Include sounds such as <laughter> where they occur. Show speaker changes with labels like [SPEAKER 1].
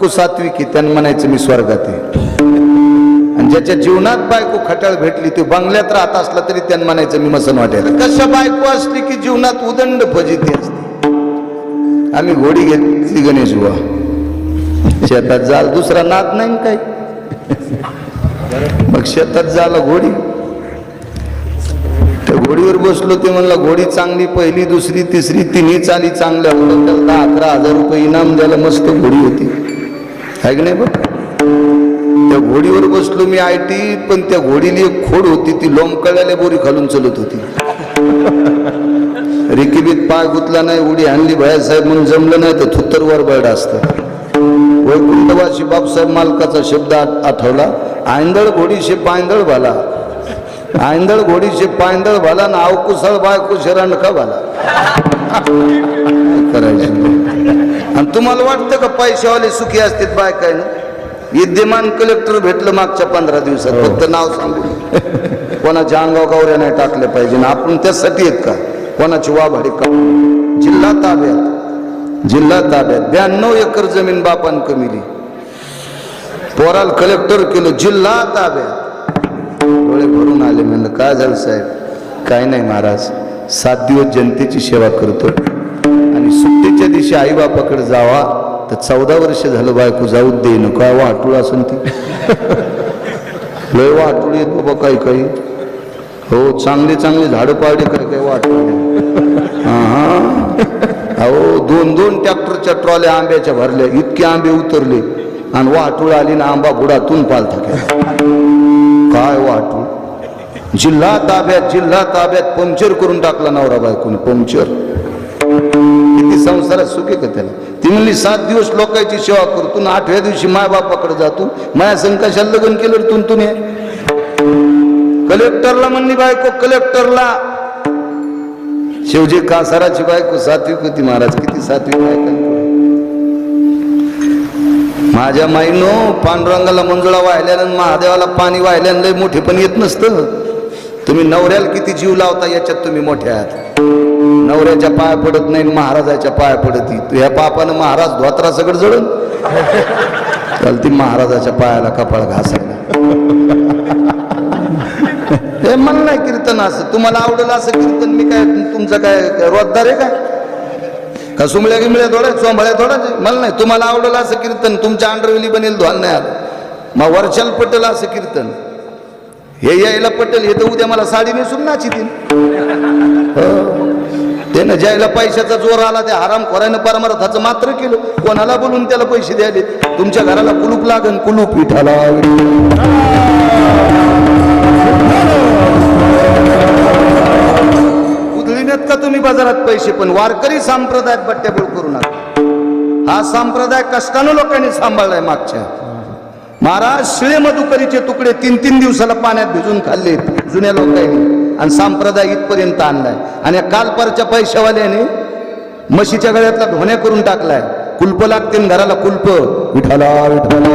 [SPEAKER 1] बायको सात्विक आहे त्यांना म्हणायचं मी स्वर्गात आहे. आणि ज्याच्या जीवनात बायको खटाळ भेटली ती बंगल्यात राहत असला तरी त्यांना म्हणायचं मी मसन वाटेल कशा बायको असली की जीवनात उदंड फजिती असते? आम्ही घोडी घेतली गणेश बुवा. शेतात जाल दुसरा नाद नाही काय काही. मग शेतात झालं घोडी. त्या घोडीवर बसलो ते म्हणलं घोडी चांगली पहिली दुसरी तिसरी तिन्ही चाली चांगल्या. होत्या त्याला दहा अकरा हजार रुपये इनाम द्यायला मस्त घोडी होती. आहे की नाही बघ त्या घोडीवर बसलो मी आय टी पण त्या घोडीली एक खोड होती ती लोंबकळ्याला बोरी खालून चलत होती. <laughs> रिकिबीत पाय गुतला नाही उडी आणली भयासाहेब म्हणून जमलं नाही तर थुत्तरवर बर्ड असतं वैकुंठवाशी बापसाहेब मालकाचा शब्द आठवला आंधळ घोडीशी पायंदळ भाला आंधळ घोडीशे पायंदळ भाला ना अवकुसळ बायको शरणखा भाला करायचं? आणि तुम्हाला वाटतं का पैशावाले सुखी असतात बाय काय ना विद्यमान कलेक्टर भेटलं मागच्या पंधरा दिवसात फक्त नाव सांगून. कोणाच्या अंगाव गावऱ्या नाही टाकल्या पाहिजे. ना आपण त्यासाठी आहेत का? कोणाची वाभाडी का? जिल्हा ताब्यात. जिल्हा ताब्यात. ब्याण्णव एकर जमीन बापान कमिली पोराल कलेक्टर केलं. जिल्हा ताब्यात. डोळे भरून आले. म्हणलं काय झालं साहेब? काय नाही महाराज सात दिवस जनतेची सेवा करतो आणि सुट्टीच्या दिवशी आईबापाकडे जावा तर चौदा वर्ष झालं बायको जाऊ दे. नको वाटूळ असून ती. <laughs> लय वाटूळ येत बाबा काही काही. हो चांगले चांगले झाडं पाडे काय काय वाटूळ हा अहो दोन दोन ट्रॅक्टरच्या ट्रॉल्या आंब्याच्या भरल्या. इतके आंबे उतरले आणि वाटूळ आली ना आंबा बुडातून पालथा केला. काय वाटू? जिल्हा ताब्यात जिल्हा ताब्यात पंक्चर करून टाकला नवरा बायकोने पंक्चर. किती संसारात सुखी का त्याला? ती म्हणली सात दिवस लोकांची सेवा करतो ना आठव्या दिवशी माय बापाकडे जातो. माया संकाशात लग्न केलं तुन तुम्ही? कलेक्टरला म्हणली बायको कलेक्टरला. शिवजी कासाराची बायको सात्विक होती महाराज. किती सात्विक बायका. माझ्या माईनो पांडुरंगाला मंजुळा वाहिल्यानं महादेवाला पाणी वाहिल्यानं लय मोठे पण येत नसतं. तुम्ही नवऱ्याला किती जीव लावता याच्यात तुम्ही मोठ्या आहात. नवऱ्याच्या पाया पडत नाही महाराजाच्या पाया पडत ह्या पापानं महाराज धोत्रा सगळं जळून चाल ती महाराजाच्या पायाला कपाळ घासायला. हे म्हणणं कीर्तन असं. तुम्हाला आवडेल असं कीर्तन मी काय तुमचं काय रोजदार आहे काय? का सुमळ्या गिमळ्या थोड्या चोंबळ्या थोडा मला नाही. तुम्हाला आवडलं असं कीर्तन तुमच्या अंडरवेली बनेल ध्वान नाही आलं. मग वर्षाला पटेल असं कीर्तन. हे यायला पटेल हे तर उद्या मला साडी नेसून नाचितील. हो. त्यानं ज्यायला पैशाचा जोर आला त्या हराम खोऱ्यानं परमार्थाचं मात्र केलं. कोणाला बोलून त्याला पैसे द्यायले? तुमच्या घराला कुलूप लागन कुलूप विठाला बाजारात पैसे पण वारकरी संप्रदायात बट्ट्याबोळ करू नका. हा संप्रदाय कष्टानं लोकांनी सांभाळलाय मागच्या. महाराज शिळे मधुकरीचे तुकडे तीन तीन दिवसाला पाण्यात भिजून खाल्ले जुन्या लोकांनी आणि संप्रदाय इथपर्यंत आणलाय. आणि काल कालपरच्या पैशावाल्याने म्हशीच्या गळ्यातला धोण्या करून टाकलाय. कुल्प लागतील घराला कुल्प. विठाला विठाला